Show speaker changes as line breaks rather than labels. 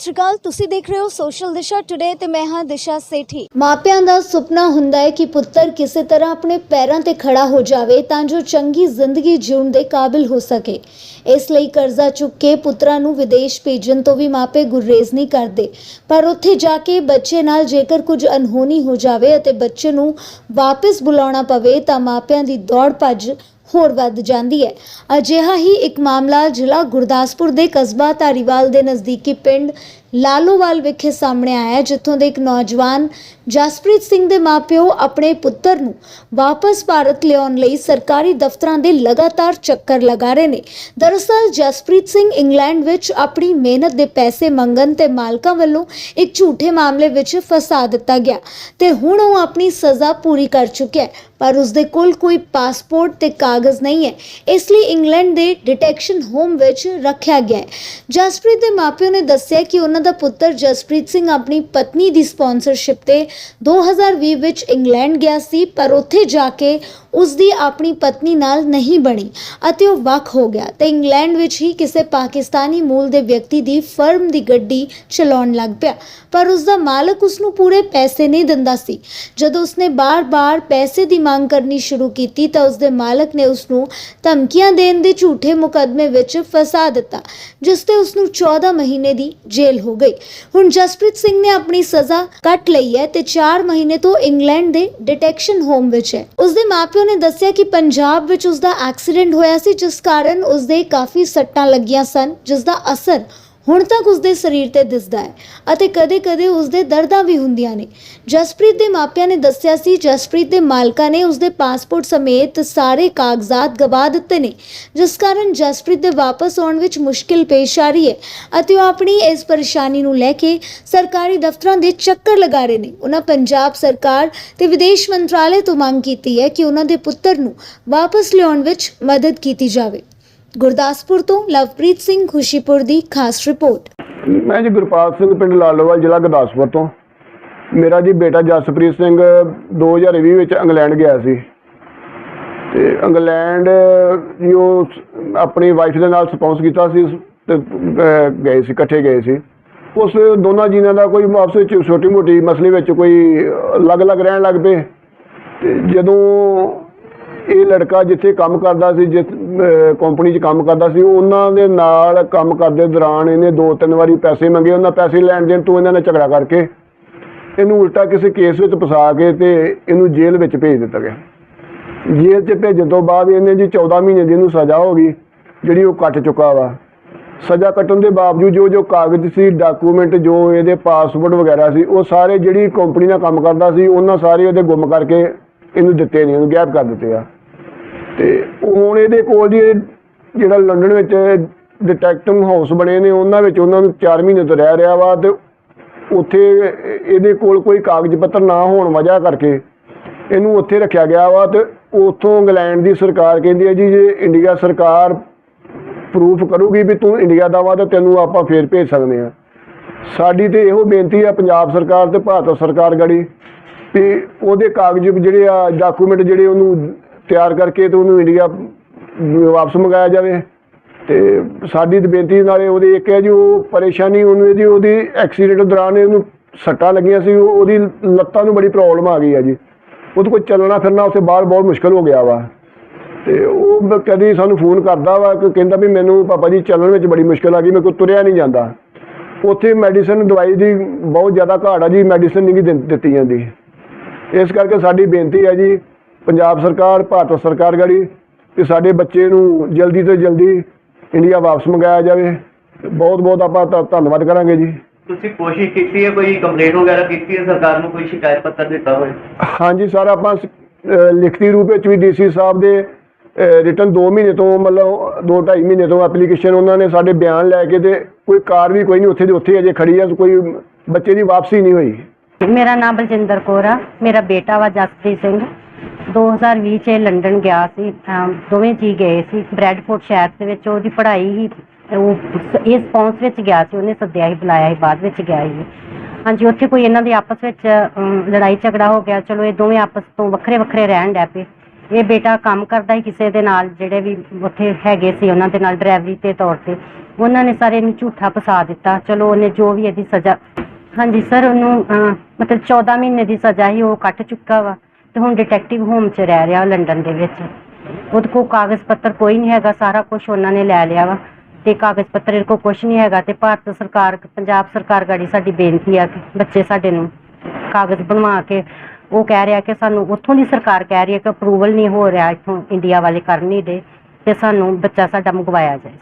ਸਤਿ ਸ਼੍ਰੀ ਅਕਾਲ ਤੁਸੀਂ ਦੇਖ ਰਹੇ ਹੋ ਸੋਸ਼ਲ ਦਿਸ਼ਾ ਟੁਡੇ ਤੇ ਮੈਂ ਹਾਂ ਦਿਸ਼ਾ ਸੇਠੀ ਮਾਪਿਆਂ ਦਾ ਸੁਪਨਾ ਹੁੰਦਾ ਹੈ ਕਿ ਪੁੱਤਰ ਕਿਸੇ ਤਰ੍ਹਾਂ ਆਪਣੇ ਪੈਰਾਂ ਤੇ ਖੜਾ ਹੋ ਜਾਵੇ ਤਾਂ ਜੋ ਚੰਗੀ ਜ਼ਿੰਦਗੀ ਜਿਉਣ ਦੇ ਕਾਬਿਲ ਹੋ ਸਕੇ। ਇਸ ਲਈ ਕਰਜ਼ਾ ਚੁੱਕ ਕੇ ਪੁੱਤਰਾਂ ਨੂੰ ਵਿਦੇਸ਼ ਭੇਜਣ ਤੋਂ ਵੀ ਮਾਪੇ ਗੁਰੇਜ਼ ਨਹੀਂ ਕਰਦੇ। ਪਰ ਉੱਥੇ ਜਾ ਕੇ ਬੱਚੇ ਨਾਲ ਜੇਕਰ ਕੁਝ ਅਨਹੋਣੀ ਹੋ ਜਾਵੇ ਅਤੇ ਬੱਚੇ ਨੂੰ ਵਾਪਸ ਬੁਲਾਉਣਾ ਪਵੇ ਤਾਂ ਮਾਪਿਆਂ ਦੀ ਦੌੜ ਭੱਜ ਹੋਰ ਵੱਧ ਜਾਂਦੀ ਹੈ। ਅਜਿਹਾ ਹੀ ਇੱਕ ਮਾਮਲਾ ਜ਼ਿਲ੍ਹਾ ਗੁਰਦਾਸਪੁਰ ਦੇ ਕਸਬਾ ਧਾਰੀਵਾਲ ਦੇ ਨਜ਼ਦੀਕੀ ਪਿੰਡ ਲਾਲੋਵਾਲ ਵਿਖੇ ਸਾਹਮਣੇ ਆਇਆ ਜਿੱਥੋਂ ਦੇ ਇੱਕ ਨੌਜਵਾਨ ਜਸਪ੍ਰੀਤ ਸਿੰਘ ਦੇ ਮਾਪਿਓ ਆਪਣੇ ਪੁੱਤਰ ਨੂੰ ਵਾਪਸ ਭਾਰਤ ਲਿਆਉਣ ਲਈ ਸਰਕਾਰੀ ਦਫ਼ਤਰਾਂ ਦੇ ਲਗਾਤਾਰ ਚੱਕਰ ਲਗਾ ਰਹੇ ਨੇ। ਦਰਅਸਲ, ਜਸਪ੍ਰੀਤ ਸਿੰਘ ਇੰਗਲੈਂਡ ਵਿੱਚ ਆਪਣੀ ਮਿਹਨਤ ਦੇ ਪੈਸੇ ਮੰਗਣ ਤੇ ਮਾਲਕਾਂ ਵੱਲੋਂ ਇੱਕ ਝੂਠੇ ਮਾਮਲੇ ਵਿੱਚ ਫਸਾ ਦਿੱਤਾ ਗਿਆ ਤੇ ਹੁਣ ਉਹ ਆਪਣੀ ਸਜ਼ਾ ਪੂਰੀ ਕਰ ਚੁੱਕਿਆ ਹੈ, ਪਰ ਉਸਦੇ ਕੋਲ ਕੋਈ ਪਾਸਪੋਰਟ ਤੇ ਕਾਗਜ਼ ਨਹੀਂ ਹੈ। ਇਸ ਲਈ ਇੰਗਲੈਂਡ ਦੇ ਡਿਟੈਕਸ਼ਨ ਹੋਮ ਵਿੱਚ ਰੱਖਿਆ ਗਿਆ ਹੈ। ਜਸਪ੍ਰੀਤ ਦੇ ਮਾਪਿਓ ਨੇ ਦੱਸਿਆ ਕਿ ਉਹਨਾਂ ਦਾ ਪੁੱਤਰ ਜਸਪ੍ਰੀਤ ਸਿੰਘ ਆਪਣੀ ਪਤਨੀ ਦੀ ਸਪਾਂਸਰਸ਼ਿਪ ਤੇ 2020 ਵਿੱਚ ਇੰਗਲੈਂਡ ਗਿਆ ਸੀ, ਪਰ ਉੱਥੇ ਜਾ ਕੇ ਉਸ ਦੀ ਆਪਣੀ ਪਤਨੀ ਨਾਲ ਨਹੀਂ ਬਣੀ ਅਤੇ ਉਹ ਵੱਖ ਹੋ ਗਿਆ ਤੇ ਇੰਗਲੈਂਡ ਵਿੱਚ ਹੀ ਕਿਸੇ ਪਾਕਿਸਤਾਨੀ ਮੂਲ ਦੇ ਵਿਅਕਤੀ ਦੀ ਫਰਮ ਦੀ ਗੱਡੀ ਚਲਾਉਣ ਲੱਗ ਪਿਆ। ਪਰ ਉਸ ਦਾ ਮਾਲਕ ਉਸ ਨੂੰ ਪੂਰੇ ਪੈਸੇ ਨਹੀਂ ਦਿੰਦਾ ਸੀ। ਜਦੋਂ ਉਸਨੇ ਬਾਰ-ਬਾਰ ਪੈਸੇ ਦੀ ਮੰਗ ਕਰਨੀ ਸ਼ੁਰੂ ਕੀਤੀ ਤਾਂ ਉਸ ਦੇ ਮਾਲਕ ਨੇ ਉਸ ਨੂੰ ਧਮਕੀਆਂ ਦੇਣ ਦੇ ਝੂਠੇ ਮੁਕੱਦਮੇ ਵਿੱਚ ਫਸਾ ਦਿੱਤਾ, ਜਿਸ ਤੇ ਉਸ ਨੂੰ 14 ਮਹੀਨੇ ਦੀ ਜੇਲ੍ਹ ਹੋ ਗਈ। ਹੁਣ ਜਸਪ੍ਰੀਤ ਸਿੰਘ ਨੇ ਆਪਣੀ ਸਜ਼ਾ ਕੱਟ ਲਈ ਹੈ ਤੇ 4 ਮਹੀਨੇ ਤੋਂ ਇੰਗਲੈਂਡ ਦੇ ਡਿਟੈਕਸ਼ਨ ਹੋਮ ਵਿੱਚ ਹੈ। ਉਸ ਦੇ ਮਾਪਿਓ ਨੇ ਦੱਸਿਆ ਕਿ ਪੰਜਾਬ ਵਿੱਚ ਉਸ ਦਾ ਐਕਸੀਡੈਂਟ ਹੋਇਆ ਸੀ, ਜਿਸ ਕਾਰਨ ਉਸ ਦੇ ਕਾਫੀ ਸੱਟਾਂ ਲੱਗੀਆਂ ਸਨ ਜਿਸ ਦਾ ਅਸਰ ਹੁਣ ਤੱਕ ਉਸ ਦੇ ਸਰੀਰ ਤੇ ਦਿਸਦਾ ਹੈ ਅਤੇ ਕਦੇ-ਕਦੇ ਉਸ ਦੇ ਦਰਦਾਂ ਵੀ ਹੁੰਦੀਆਂ ਨੇ। ਜਸਪ੍ਰੀਤ ਦੇ ਮਾਪਿਆਂ ਨੇ ਦੱਸਿਆ ਸੀ, ਜਸਪ੍ਰੀਤ ਦੇ ਮਾਲਕਾਂ ਨੇ ਉਸ ਦੇ ਪਾਸਪੋਰਟ ਸਮੇਤ ਸਾਰੇ ਕਾਗਜ਼ਾਤ ਗਵਾ ਦਿੱਤੇ ਨੇ, ਜਿਸ ਕਾਰਨ ਜਸਪ੍ਰੀਤ ਦੇ ਵਾਪਸ ਆਉਣ ਵਿੱਚ ਮੁਸ਼ਕਿਲ ਪੇਸ਼ ਆ ਰਹੀ ਹੈ ਅਤੇ ਉਹ ਆਪਣੀ ਇਸ ਪਰੇਸ਼ਾਨੀ ਨੂੰ ਲੈ ਕੇ ਸਰਕਾਰੀ ਦਫ਼ਤਰਾਂ ਦੇ ਚੱਕਰ ਲਗਾ ਰਹੇ ਨੇ। ਉਹਨਾਂ ਪੰਜਾਬ ਸਰਕਾਰ ਤੇ ਵਿਦੇਸ਼ ਮੰਤਰਾਲੇ ਤੋਂ ਮੰਗ ਕੀਤੀ ਹੈ ਕਿ ਉਹਨਾਂ ਦੇ ਪੁੱਤਰ ਨੂੰ ਵਾਪਸ ਲਿਆਉਣ ਵਿੱਚ ਮਦਦ ਕੀਤੀ ਜਾਵੇ। ਗੁਰਦਾਸਪੁਰ ਤੋਂ ਲਵਪ੍ਰੀਤ ਸਿੰਘ ਖੁਸ਼ੀਪੁਰ ਦੀ ਖਾਸ ਰਿਪੋਰਟ।
ਮੈਂ ਜੀ ਗੁਰਪਾਲ ਸਿੰਘ ਪਿੰਡ ਲਾਲੋਵਾਲ ਜ਼ਿਲ੍ਹਾ ਗੁਰਦਾਸਪੁਰ ਤੋਂ। ਮੇਰਾ ਜੀ ਬੇਟਾ ਜਸਪ੍ਰੀਤ ਸਿੰਘ 2020 ਵਿੱਚ ਇੰਗਲੈਂਡ ਗਿਆ ਸੀ। ਤੇ ਇੰਗਲੈਂਡ ਜੀ ਉਹ ਆਪਣੀ ਵਾਈਫ ਦੇ ਨਾਲ ਸਪੌਂਸ ਕੀਤਾ ਸੀ ਤੇ ਗਏ ਸੀ, ਇਕੱਠੇ ਗਏ ਸੀ। ਉਸ ਦੋਨਾਂ ਜੀਨਾਂ ਦਾ ਕੋਈ ਆਪਸ ਵਿੱਚ ਛੋਟੀ ਮੋਟੀ ਮਸਲੇ ਵਿੱਚ ਕੋਈ ਅਲੱਗ-ਅਲੱਗ ਰਹਿਣ ਲੱਗ ਪਏ। ਤੇ ਜਦੋਂ ਇਹ ਲੜਕਾ ਜਿੱਥੇ ਕੰਮ ਕਰਦਾ ਸੀ ਜਿਸ ਕੰਪਨੀ 'ਚ ਕੰਮ ਕਰਦਾ ਸੀ, ਉਹਨਾਂ ਦੇ ਨਾਲ ਕੰਮ ਕਰਦੇ ਦੌਰਾਨ ਇਹਨੇ ਦੋ ਤਿੰਨ ਵਾਰੀ ਪੈਸੇ ਮੰਗੇ, ਉਹਨਾਂ ਪੈਸੇ ਲੈਣ ਦੇਣ ਤੋਂ ਇਹਨਾਂ ਨੇ ਝਗੜਾ ਕਰਕੇ ਇਹਨੂੰ ਉਲਟਾ ਕਿਸੇ ਕੇਸ ਵਿੱਚ ਫਸਾ ਕੇ ਤੇ ਇਹਨੂੰ ਜੇਲ੍ਹ ਵਿੱਚ ਭੇਜ ਦਿੱਤਾ ਗਿਆ। ਜੇਲ੍ਹ 'ਚ ਭੇਜਣ ਤੋਂ ਬਾਅਦ ਇਹਨੇ ਜੀ 14 ਮਹੀਨੇ ਦੀ ਇਹਨੂੰ ਸਜ਼ਾ ਹੋ ਗਈ, ਜਿਹੜੀ ਉਹ ਕੱਟ ਚੁੱਕਾ ਵਾ। ਸਜ਼ਾ ਕੱਟਣ ਦੇ ਬਾਵਜੂਦ ਜੋ ਜੋ ਕਾਗਜ਼ ਸੀ, ਡਾਕੂਮੈਂਟ ਜੋ ਇਹਦੇ ਪਾਸਪੋਰਟ ਵਗੈਰਾ ਸੀ, ਉਹ ਸਾਰੇ ਜਿਹੜੀ ਕੰਪਨੀ ਨਾਲ ਕੰਮ ਕਰਦਾ ਸੀ, ਉਹਨਾਂ ਸਾਰੇ ਉਹਦੇ ਗੁੰਮ ਕਰਕੇ ਇਹਨੂੰ ਦਿੱਤੇ ਨਹੀਂ ਉਹਨੂੰ ਗਾਇਬ ਕਰ ਦਿੱਤੇ ਆ। ਤੇ ਹੁਣ ਇਹਦੇ ਕੋਲ ਜੀ, ਜਿਹੜਾ ਲੰਡਨ ਵਿੱਚ ਡਿਟੈਕਟਿਵ ਹਾਊਸ ਬਣੇ ਨੇ, ਉਹਨਾਂ ਵਿੱਚ ਉਹਨਾਂ ਨੂੰ 4 ਮਹੀਨੇ ਤੋਂ ਰਹਿ ਰਿਹਾ ਵਾ ਤੇ ਉੱਥੇ ਇਹਦੇ ਕੋਲ ਕੋਈ ਕਾਗਜ਼ ਪੱਤਰ ਨਾ ਹੋਣ ਵਜ੍ਹਾ ਕਰਕੇ ਇਹਨੂੰ ਉੱਥੇ ਰੱਖਿਆ ਗਿਆ ਵਾ ਤੇ ਉੱਥੋਂ ਇੰਗਲੈਂਡ ਦੀ ਸਰਕਾਰ ਕਹਿੰਦੀ ਹੈ ਜੀ, ਜੇ ਇੰਡੀਆ ਸਰਕਾਰ ਪ੍ਰੂਫ ਕਰੂਗੀ ਵੀ ਤੂੰ ਇੰਡੀਆ ਦਾ ਵਾ ਤਾਂ ਤੈਨੂੰ ਆਪਾਂ ਫੇਰ ਭੇਜ ਸਕਦੇ ਆ ਸਾਡੀ ਤੇ ਇਹੋ ਬੇਨਤੀ ਆ ਪੰਜਾਬ ਸਰਕਾਰ ਤੇ ਭਾਰਤ ਸਰਕਾਰ ਗੜੀ ਵੀ ਉਹਦੇ ਕਾਗਜ਼ ਜਿਹੜੇ ਆ ਡਾਕੂਮੈਂਟ ਜਿਹੜੇ ਉਹਨੂੰ ਤਿਆਰ ਕਰਕੇ ਤੇ ਉਹਨੂੰ ਇੰਡੀਆ ਵਾਪਸ ਮੰਗਾਇਆ ਜਾਵੇ। ਤੇ ਸਾਡੀ ਤੇ ਬੇਨਤੀ ਨਾਲੇ ਉਹਦੇ ਇੱਕ ਹੈ ਜੀ, ਉਹ ਪਰੇਸ਼ਾਨੀ ਉਹਨੂੰ ਇਹਦੀ, ਉਹਦੀ ਐਕਸੀਡੈਂਟ ਦੌਰਾਨ ਉਹਨੂੰ ਸੱਟਾਂ ਲੱਗੀਆਂ ਸੀ ਉਹਦੀ ਲੱਤਾਂ ਨੂੰ ਬੜੀ ਪ੍ਰੋਬਲਮ ਆ ਗਈ ਆ ਜੀ। ਉਹਦੇ ਕੋਈ ਚੱਲਣਾ ਫਿਰਨਾ ਉੱਥੇ ਬਾਹਰ ਬਹੁਤ ਮੁਸ਼ਕਲ ਹੋ ਗਿਆ ਵਾ। ਤੇ ਉਹ ਬ- ਕਦੀ ਸਾਨੂੰ ਫੋਨ ਕਰਦਾ ਵਾ ਕਿ ਕਹਿੰਦਾ ਵੀ ਮੈਨੂੰ ਪਾਪਾ ਜੀ ਚੱਲਣ ਵਿੱਚ ਬੜੀ ਮੁਸ਼ਕਲ ਆ ਗਈ ਮੇਰੇ ਕੋਲ ਤੁਰਿਆ ਨਹੀਂ ਜਾਂਦਾ। ਉੱਥੇ ਮੈਡੀਸਨ ਦਵਾਈ ਦੀ ਬਹੁਤ ਜ਼ਿਆਦਾ ਘਾਟ ਆ ਜੀ, ਮੈਡੀਸਨ ਨਹੀਂ ਦਿੰ- ਦਿੱਤੀ ਜਾਂਦੀ। ਇਸ ਕਰਕੇ ਸਾਡੀ ਬੇਨਤੀ ਹੈ ਜੀ ਪੰਜਾਬ ਸਰਕਾਰ ਭਾਰਤ ਸਰਕਾਰ ਗੜੀ ਕਿ ਸਾਡੇ ਬੱਚੇ ਨੂੰ ਜਲਦੀ ਤੋਂ ਜਲਦੀ ਇੰਡੀਆ ਵਾਪਸ ਮੰਗਾਇਆ ਜਾਵੇ। ਬਹੁਤ ਬਹੁਤ ਆਪਾਂ ਧੰਨਵਾਦ ਕਰਾਂਗੇ ਜੀ।
ਤੁਸੀਂ ਕੋਸ਼ਿਸ਼ ਕੀਤੀ ਹੈ ਕੋਈ ਕੰਪਲੇਂਟ ਵਗੈਰਾ ਕੀਤੀ ਹੈ ਸਰਕਾਰ ਨੂੰ ਕੋਈ ਸ਼ਿਕਾਇਤ ਪੱਤਰ ਦਿੱਤਾ ਹੋਵੇ?
ਹਾਂਜੀ ਸਰ ਆਪਾਂ ਲਿਖਤੀ ਰੂਪ ਵਿੱਚ ਵੀ ਡੀਸੀ ਸਾਹਿਬ ਦੇ ਰਿਟਰਨ 2 ਮਹੀਨੇ ਤੋਂ ਮਤਲਬ 2 2.5 ਮਹੀਨੇ ਤੋਂ ਐਪਲੀਕੇਸ਼ਨ ਉਹਨਾਂ ਨੇ ਸਾਡੇ ਬਿਆਨ ਲੈ ਕੇ ਤੇ ਕੋਈ ਕਾਰ ਵੀ ਕੋਈ ਨਹੀਂ ਉੱਥੇ ਦੀ ਉੱਥੇ ਅਜੇ ਖੜੀ ਆ ਕੋਈ ਬੱਚੇ ਦੀ ਵਾਪਸੀ ਨਹੀਂ ਹੋਈ।
ਮੇਰਾ ਨਾਮ ਬਲਜਿੰਦਰ ਕੌਰ ਆ। ਮੇਰਾ ਬੇਟਾ ਵਾ ਜਸਪ੍ਰੀਤ ਸਿੰਘ। 2020 ਚ ਇਹ ਲੰਡਨ ਗਿਆ ਸੀ। ਅਮ ਦੋਵੇਂ ਜੀ ਗਏ ਸੀ ਬ੍ਰੈਡਫੋਰਡ ਸ਼ਹਿਰ ਦੇ ਵਿੱਚ। ਉਹਦੀ ਪੜ੍ਹਾਈ ਹੀ ਉਹ ਇਹ ਸਪੌਂਸ ਵਿੱਚ ਗਿਆ ਸੀ। ਉਹਨੇ ਸੱਦਿਆ ਹੀ ਬੁਲਾਇਆ ਸੀ ਬਾਅਦ ਵਿੱਚ ਗਿਆ ਸੀ। ਹਾਂਜੀ ਉੱਥੇ ਕੋਈ ਇਹਨਾਂ ਦੇ ਆਪਸ ਵਿੱਚ ਅਮ, ਲੜਾਈ ਝਗੜਾ ਹੋ ਗਿਆ। ਚਲੋ ਇਹ ਦੋਵੇਂ ਆਪਸ ਤੋਂ ਵੱਖਰੇ ਵੱਖਰੇ ਰਹਿਣ ਡੈ ਪਏ। ਇਹ ਬੇਟਾ ਕੰਮ ਕਰਦਾ ਹੀ ਕਿਸੇ ਦੇ ਨਾਲ ਜਿਹੜੇ ਵੀ ਉੱਥੇ ਹੈਗੇ ਸੀ ਉਹਨਾਂ ਦੇ ਨਾਲ ਡਰਾਈਵਰੀ ਤੇ ਤੌਰ ਤੇ। ਉਹਨਾਂ ਨੇ ਸਾਰੇ ਇਹਨੂੰ ਝੂਠਾ ਫਸਾ ਦਿੱਤਾ। ਚਲੋ ਉਹਨੇ ਜੋ ਵੀ ਇਹਦੀ ਸਜ਼ਾ ਹਾਂਜੀ ਸਰ ਉਹਨੂੰ ਅਹ, ਮਤਲਬ 14 ਮਹੀਨੇ ਦੀ ਸਜ਼ਾ ਹੀ ਉਹ ਕੱਟ ਚੁੱਕਾ ਵਾ। ਤੇ ਹੁਣ ਡਿਟੈਕਟਿਵ ਹੋਮ 'ਚ ਰਹਿ ਰਿਹਾ ਲੰਡਨ ਦੇ ਵਿੱਚ। ਉਹਦੇ ਕੋਲ ਕਾਗਜ਼ ਪੱਤਰ ਕੋਈ ਨਹੀਂ ਹੈਗਾ ਸਾਰਾ ਕੁਝ ਉਹਨਾਂ ਨੇ ਲੈ ਲਿਆ ਵਾ। ਤੇ ਕਾਗਜ਼ ਪੱਤਰ ਇਹਦੇ ਕੋਲ ਕੁਝ ਨਹੀਂ ਹੈਗਾ ਤੇ ਭਾਰਤ ਸਰਕਾਰ ਪੰਜਾਬ ਸਰਕਾਰ ਗਾੜੀ ਸਾਡੀ ਬੇਨਤੀ ਆ ਕਿ ਬੱਚੇ ਸਾਡੇ ਨੂੰ ਕਾਗਜ਼ ਬਣਵਾ ਕੇ ਉਹ ਕਹਿ ਰਿਹਾ ਕਿ ਸਾਨੂੰ ਉੱਥੋਂ ਦੀ ਸਰਕਾਰ ਕਹਿ ਰਹੀ ਹੈ ਕਿ ਅਪਰੂਵਲ ਨਹੀਂ ਹੋ ਰਿਹਾ ਇੱਥੋਂ ਇੰਡੀਆ ਵਾਲੇ ਕਰ ਨਹੀਂ ਦੇ ਤੇ ਸਾਨੂੰ ਬੱਚਾ ਸਾਡਾ ਮੰਗਵਾਇਆ ਜਾਏ।